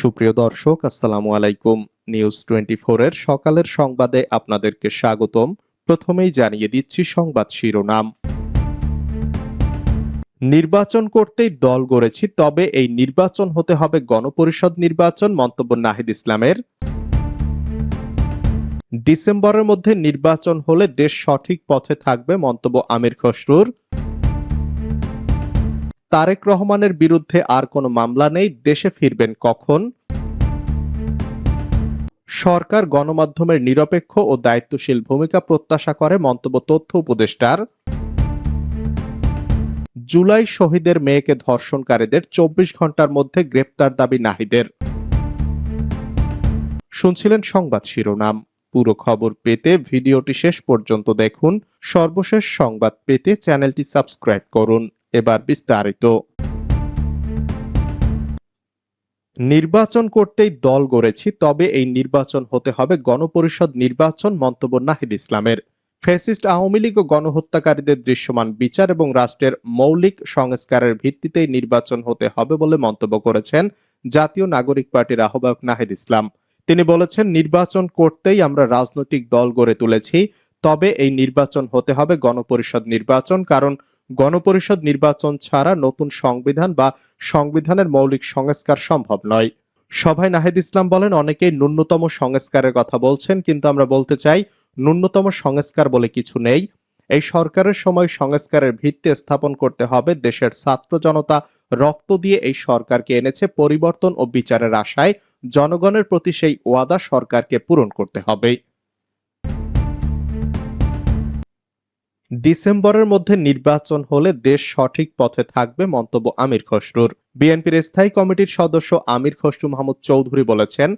সুপ্রিয় দর্শক, আসসালামু আলাইকুম। নিউজ টোয়েন্টি এর সকালের সংবাদে আপনাদেরকে স্বাগতম। প্রথমেই জানিয়ে দিচ্ছি সংবাদ শিরোনাম। নির্বাচন করতেই দল গড়েছি, তবে এই নির্বাচন হতে হবে গণপরিষদ নির্বাচন, মন্তব্য নাহিদ ইসলামের। ডিসেম্বরের মধ্যে নির্বাচন হলে দেশ সঠিক পথে থাকবে, মন্তব্য আমির খসরুর। তারেক রহমানের বিরুদ্ধে আর কোনো মামলা নেই, দেশে ফিরবেন কখন? সরকার গণমাধ্যমের নিরপেক্ষ ও দায়িত্বশীল ভূমিকা প্রত্যাশা করে, মন্তব্য তথ্য উপদেষ্টার। জুলাই শহীদের মেয়েকে ধর্ষণকারীদের চব্বিশ ঘণ্টার মধ্যে গ্রেপ্তার দাবি নাহিদের। শুনছিলেন সংবাদ শিরোনাম। পুরো খবর পেতে ভিডিওটি শেষ পর্যন্ত দেখুন। সর্বশেষ সংবাদ পেতে চ্যানেলটি সাবস্ক্রাইব করুন। এবার বিস্তারিত। নির্বাচন করতেই দল গড়েছি, তবে এই নির্বাচন হতে হবে গণপরিষদ নির্বাচন, মন্তব্য নাহিদ ইসলামের। ফ্যাসিস্ট আওয়ামী লীগ ও গণহত্যাকারীদের দৃশ্যমান বিচার এবং রাষ্ট্রের মৌলিক সংস্কারের ভিত্তিতেই নির্বাচন হতে হবে বলে মন্তব্য করেছেন জাতীয় নাগরিক পার্টির আহ্বায়ক নাহিদ ইসলাম। তিনি বলেছেন, নির্বাচন করতেই আমরা রাজনৈতিক দল গড়ে তুলেছি, তবে এই নির্বাচন হতে হবে গণপরিষদ নির্বাচন, কারণ গণপরিষদ নির্বাচন ছাড়া নতুন সংবিধান বা সংবিধানের মৌলিক সংস্কার সম্ভব নয়। সভায় নাহিদ ইসলাম বলেন, অনেকেই ন্যূনতম সংস্কারের কথা বলছেন, কিন্তু আমরা বলতে চাই, ন্যূনতম সংস্কার বলে কিছু নেই। এই সরকারের সময় সংস্কারের ভিত্তি স্থাপন করতে হবে। দেশের ছাত্র জনতা রক্ত দিয়ে এই সরকারকে এনেছে পরিবর্তন ও বিচারের আশায়। জনগণের প্রতি সেই ওয়াদা সরকারকে পূরণ করতে হবে। ডিসেম্বরের মধ্যে নির্বাচন হলে দেশ সঠিক পথে থাকবে মন্তব্য আমির খসরুর। বিএনপির স্থায়ী কমিটির সদস্য আমির খসরু মাহমুদ চৌধুরী বলেছেন,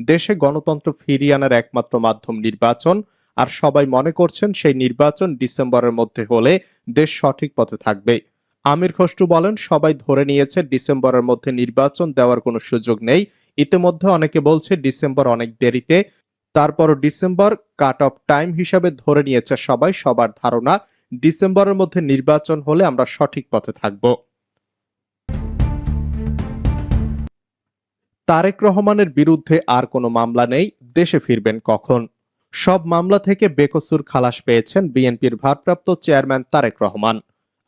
দেশে গণতন্ত্র ফিরিয়ে আনার একমাত্র মাধ্যম নির্বাচন, আর সবাই মনে করছেন সেই নির্বাচন ডিসেম্বরের মধ্যে হলে দেশ সঠিক পথে থাকবে। আমির খসরু বলেন, সবাই ধরে নিয়েছে ডিসেম্বরের মধ্যে নির্বাচন দেওয়ার কোনো সুযোগ নেই। ইতিমধ্যে অনেকে বলছে, ডিসেম্বর অনেক দেরিতে তারপর ডিসেম্বর কাট অফ টাইম হিসাবে ধরে নিয়েছে সবাই, সবার ধারণা ডিসেম্বরের মধ্যে নির্বাচন হলে আমরা সঠিক পথে থাকব। তারেক রহমানের বিরুদ্ধে আর কোনো মামলা নেই, দেশে ফিরবেন কখন? সব মামলা থেকে বেকসুর খালাস পেয়েছেন বিএনপির ভারপ্রাপ্ত চেয়ারম্যান তারেক রহমান।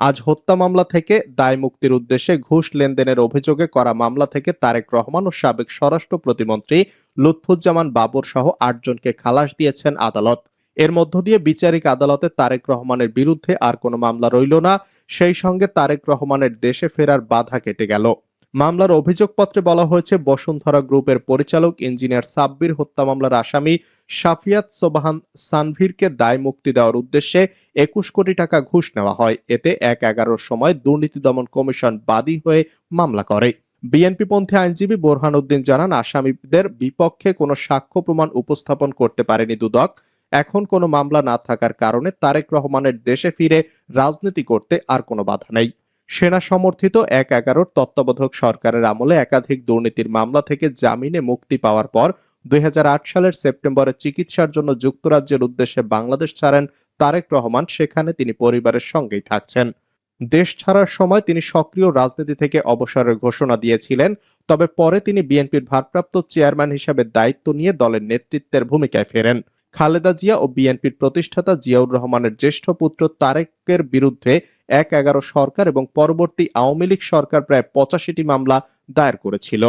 আজ হত্যা মামলা থেকে দায় মুক্তির উদ্দেশ্যে ঘুষ লেনদেনের অভিযোগে করা মামলা থেকে তারেক রহমান ও সাবেক স্বরাষ্ট্র প্রতিমন্ত্রী লুৎফুজ্জামান বাবর সহ আটজনকে খালাস দিয়েছেন আদালত। এর মধ্য দিয়ে বিচারিক আদালতে তারেক রহমানের বিরুদ্ধে আর কোনো মামলা রইল না। সেই সঙ্গে তারেক রহমানের দেশে ফেরার বাধা কেটে গেল। মামলার অভিযোগপত্রে বলা হয়েছে, বসুন্ধরা গ্রুপের পরিচালক ইঞ্জিনিয়ার সাব্বির হত্যা মামলার আসামি শাফিয়াত সোবাহান সানভীরকে দায় মুক্তি দেওয়ার উদ্দেশ্যে একুশ কোটি টাকা ঘুষ নেওয়া হয়। এতে এক এগারোর সময় দুর্নীতি দমন কমিশন বাদী হয়ে মামলা করে। বিএনপি পন্থী আইনজীবী বোরহান উদ্দিন জানান, আসামিদের বিপক্ষে কোনো সাক্ষ্য প্রমাণ উপস্থাপন করতে পারেনি দুদক। এখন কোনো মামলা না থাকার কারণে তারেক রহমানের দেশে ফিরে রাজনীতি করতে আর কোনো বাধা নেই। সেনা সমর্থিত এক এগারোর তত্ত্বাবধায়ক সরকারের আমলে একাধিক দুর্নীতির মামলা থেকে জামিনে মুক্তি পাওয়ার পর দুই হাজার আট সালের সেপ্টেম্বরে চিকিৎসার জন্য যুক্তরাজ্যের উদ্দেশ্যে বাংলাদেশ ছাড়েন তারেক রহমান। সেখানে তিনি পরিবারের সঙ্গেই থাকছেন। দেশ ছাড়ার সময় তিনি সক্রিয় রাজনীতি থেকে অবসরের ঘোষণা দিয়েছিলেন, তবে পরে তিনি বিএনপির ভারপ্রাপ্ত চেয়ারম্যান হিসেবে দায়িত্ব নিয়ে দলের নেতৃত্বের ভূমিকায় ফেরেন। খালেদা জিয়া ও বিএনপির প্রতিষ্ঠাতা জিয়াউর রহমানের জ্যেষ্ঠ পুত্র তারেকের বিরুদ্ধে এক এগারো সরকার এবং পরবর্তী আওয়ামী লীগ সরকার প্রায় পঁচাশিটি মামলা দায়ের করেছিল।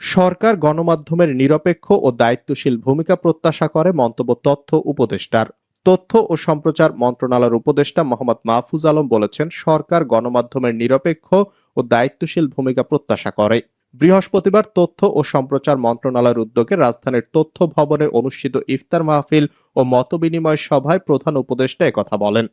সরকার গণমাধ্যমের নিরপেক্ষ ও দায়িত্বশীল ভূমিকা প্রত্যাশা করে মন্তব্য তথ্য উপদেষ্টার। তথ্য ও সম্প্রচার মন্ত্রণালয়ের উপদেষ্টা মোহাম্মদ মাহফুজ আলম বলেছেন, সরকার গণমাধ্যমের নিরপেক্ষ ও দায়িত্বশীল ভূমিকা প্রত্যাশা করে। বৃহস্পতিবার তথ্য ও সম্প্রচার মন্ত্রণালয়ের উদ্যোগে রাজধানীর তথ্য ভবনে অনুষ্ঠিত ইফতার মাহফিল ও মতবিনিময় সভায় প্রধান উপদেষ্টা একথা বলেন।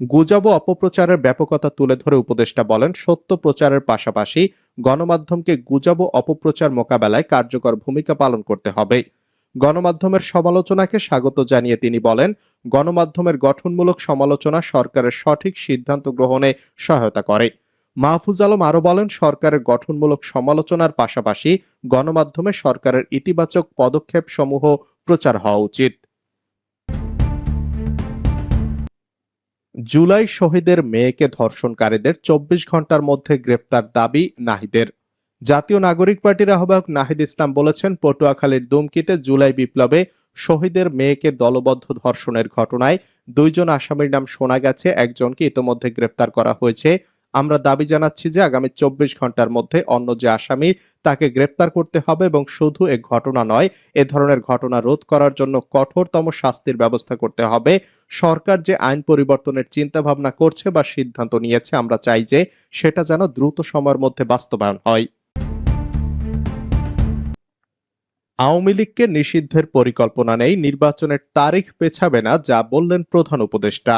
গুজব ও অপপ্রচারের ব্যাপকতা তুলে ধরে উপদেষ্টা বলেন, সত্য প্রচারের পাশাপাশি গণমাধ্যমকে গুজব ও অপপ্রচার মোকাবেলায় কার্যকর ভূমিকা পালন করতে হবে। গণমাধ্যমের সমালোচনাকে স্বাগত জানিয়ে তিনি বলেন, গণমাধ্যমের গঠনমূলক সমালোচনা সরকারের সঠিক সিদ্ধান্ত গ্রহণে সহায়তা করে। মাহফুজ আলম আরও বলেন, সরকারের গঠনমূলক সমালোচনার পাশাপাশি গণমাধ্যমে সরকারের ইতিবাচক পদক্ষেপ সমূহ প্রচার হওয়া উচিত। জুলাই শহীদের মেয়েকে ধর্ষণকারীদের চব্বিশ ঘণ্টার মধ্যে গ্রেপ্তার দাবি নাহিদের। জাতীয় নাগরিক পার্টির আহ্বায়ক নাহিদ ইসলাম বলেছেন, পটুয়াখালীর দুমকিতে জুলাই বিপ্লবে শহীদের মেয়েকে দলবদ্ধ ধর্ষণের ঘটনায় দুইজন আসামির নাম শোনা গেছে, একজনকে ইতোমধ্যে গ্রেপ্তার করা হয়েছে। আমরা দাবি জানাচ্ছি যে আগামী চব্বিশ ঘণ্টার মধ্যে অন্য যে আসামি, তাকে গ্রেপ্তার করতে হবে এবং শুধু এ ঘটনা নয়, এ ধরনের ঘটনা রোধ করার জন্য কঠোরতম শাস্তির ব্যবস্থা করতে হবে। সরকার যে আইন পরিবর্তনের চিন্তা ভাবনা করছে বা সিদ্ধান্ত নিয়েছে, আমরা চাই যে সেটা যেন দ্রুত সময়ের মধ্যে বাস্তবায়ন হয়। আওয়ামী লীগকে নিষিদ্ধের পরিকল্পনা নেই, নির্বাচনের তারিখ পেছাবে না, যা বললেন প্রধান উপদেষ্টা।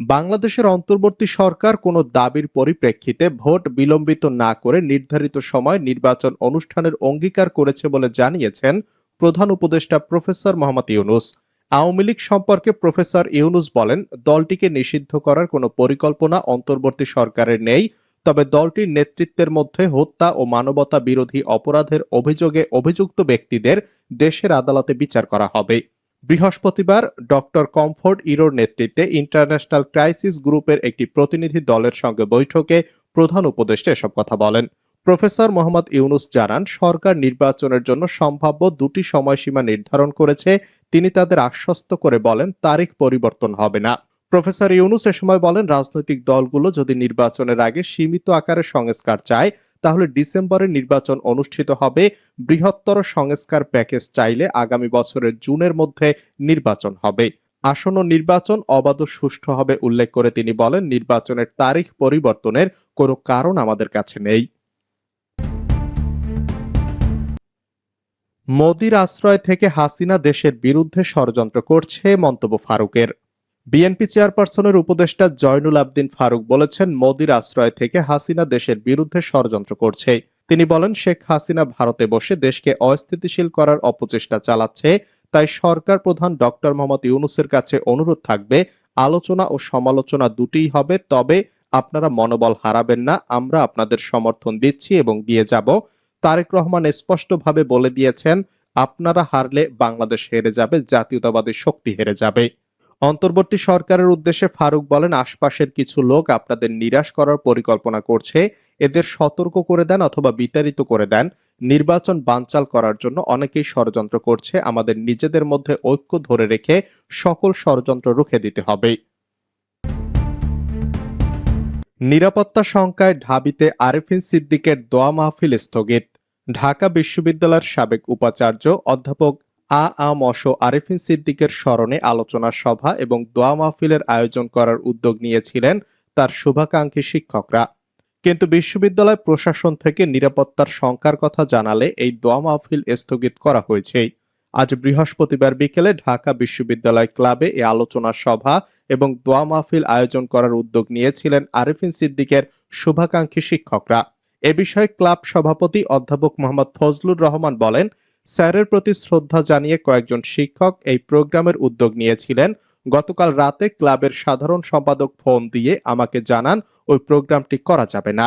বাংলাদেশের অন্তর্বর্তী সরকার কোনো দাবির পরিপ্রেক্ষিতে ভোট বিলম্বিত না করে নির্ধারিত সময় নির্বাচন অনুষ্ঠানের অঙ্গীকার করেছে বলে জানিয়েছেন প্রধান উপদেষ্টা প্রফেসর মোহাম্মদ ইউনুস। আওয়ামী লীগ সম্পর্কে প্রফেসর ইউনুস বলেন, দলটিকে নিষিদ্ধ করার কোনো পরিকল্পনা অন্তর্বর্তী সরকারের নেই, তবে দলটির নেতৃত্বের মধ্যে হত্যা ও মানবতা বিরোধী অপরাধের অভিযোগে অভিযুক্ত ব্যক্তিদের দেশের আদালতে বিচার করা হবে। বৃহস্পতিবার ডক্টর কমফোর্ট ইরোর নেতৃত্বে ইন্টারন্যাশনাল ক্রাইসিস গ্রুপের একটি প্রতিনিধি দলের সঙ্গে বৈঠকে প্রধান উপদেষ্টা এসব কথা বলেন। প্রফেসর মোহাম্মদ ইউনুস জানান, সরকার নির্বাচনের জন্য সম্ভাব্য দুটি সময়সীমা নির্ধারণ করেছে। তিনি তাদের আশ্বস্ত করে বলেন, তারিখ পরিবর্তন হবে না। প্রফেসর ইউনুস এ সময় বলেন, রাজনৈতিক দলগুলো যদি নির্বাচনের আগে সীমিত আকারে সংস্কার চায় তাহলে ডিসেম্বরে নির্বাচন অনুষ্ঠিত হবে। বৃহত্তর সংস্কার প্যাকেজ চাইলে আগামী বছরের জুনের মধ্যে নির্বাচন হবে। আসন্ন নির্বাচন অবাধ সুষ্ঠু হবে উল্লেখ করে তিনি বলেন, নির্বাচনের তারিখ পরিবর্তনের কোনো কারণ আমাদের কাছে নেই। মোদির আশ্রয় থেকে হাসিনা দেশের বিরুদ্ধে ষড়যন্ত্র করছে মন্তব্য ফারুকের। বিএনপি চেয়ারপারসনের উপদেষ্টা জয়নুল আবদিন ফারুক বলেছেন, মোদির আশ্রয় থেকে হাসিনা দেশের বিরুদ্ধে ষড়যন্ত্র করছে। তিনি বলেন, শেখ হাসিনা ভারতে বসে দেশকে অস্থিতিশীল করার অপচেষ্টা চালাচ্ছে, তাই সরকার প্রধান ডক্টর মোহাম্মদ ইউনুসের কাছে অনুরোধ থাকবে, আলোচনা ও সমালোচনা দুটিই হবে, তবে আপনারা মনোবল হারাবেন না, আমরা আপনাদের সমর্থন দিচ্ছি এবং দিয়ে যাব। তারেক রহমান স্পষ্টভাবে বলে দিয়েছেন, আপনারা হারলে বাংলাদেশ হেরে যাবে, জাতীয়তাবাদী শক্তি হেরে যাবে। অন্তর্বর্তী সরকারের উদ্দেশ্যে ফারুক বলেন, আশপাশের কিছু লোক আপনাদের নিরাশ করার পরিকল্পনা করছে, এদের সতর্ক করে দেন অথবা বিতাড়িত করে দেন। নির্বাচন বানচাল করার জন্য অনেকেই ষড়যন্ত্র করছে, আমাদের নিজেদের মধ্যে ঐক্য ধরে রেখে সকল ষড়যন্ত্র রুখে দিতে হবে। নিরাপত্তা শঙ্কায় ঢাবিতে আরেফিন সিদ্দিকের দোয়া মাহফিল স্থগিত। ঢাকা বিশ্ববিদ্যালয়ের সাবেক উপাচার্য অধ্যাপক আ আ মশ আরেফিন সিদ্দিকের স্মরণে আলোচনা সভা এবং দোয়া মাহফিলের আয়োজন করার উদ্যোগ নিয়েছিলেন তার শুভাকাঙ্ক্ষী শিক্ষকরা। কিন্তু বিশ্ববিদ্যালয় প্রশাসন থেকে নিরাপত্তার শঙ্কার কথা জানালে এই দোয়া মাহফিল স্থগিত করা হয়েছে। আজ বৃহস্পতিবার বিকেলে ঢাকা বিশ্ববিদ্যালয় ক্লাবে এ আলোচনা সভা এবং দোয়া মাহফিল আয়োজন করার উদ্যোগ নিয়েছিলেন আরেফিন সিদ্দিকের শুভাকাঙ্ক্ষী শিক্ষকরা। এ বিষয়ে ক্লাব সভাপতি অধ্যাপক মোহাম্মদ ফজলুর রহমান বলেন স্যারের প্রতি শ্রদ্ধা জানিয়ে কয়েকজন শিক্ষক এই প্রোগ্রামের উদ্যোগ নিয়েছিলেন। গতকাল রাতে ক্লাবের সাধারণ সম্পাদক ফোন দিয়ে আমাকে জানান, ওই প্রোগ্রামটি করা যাবে না।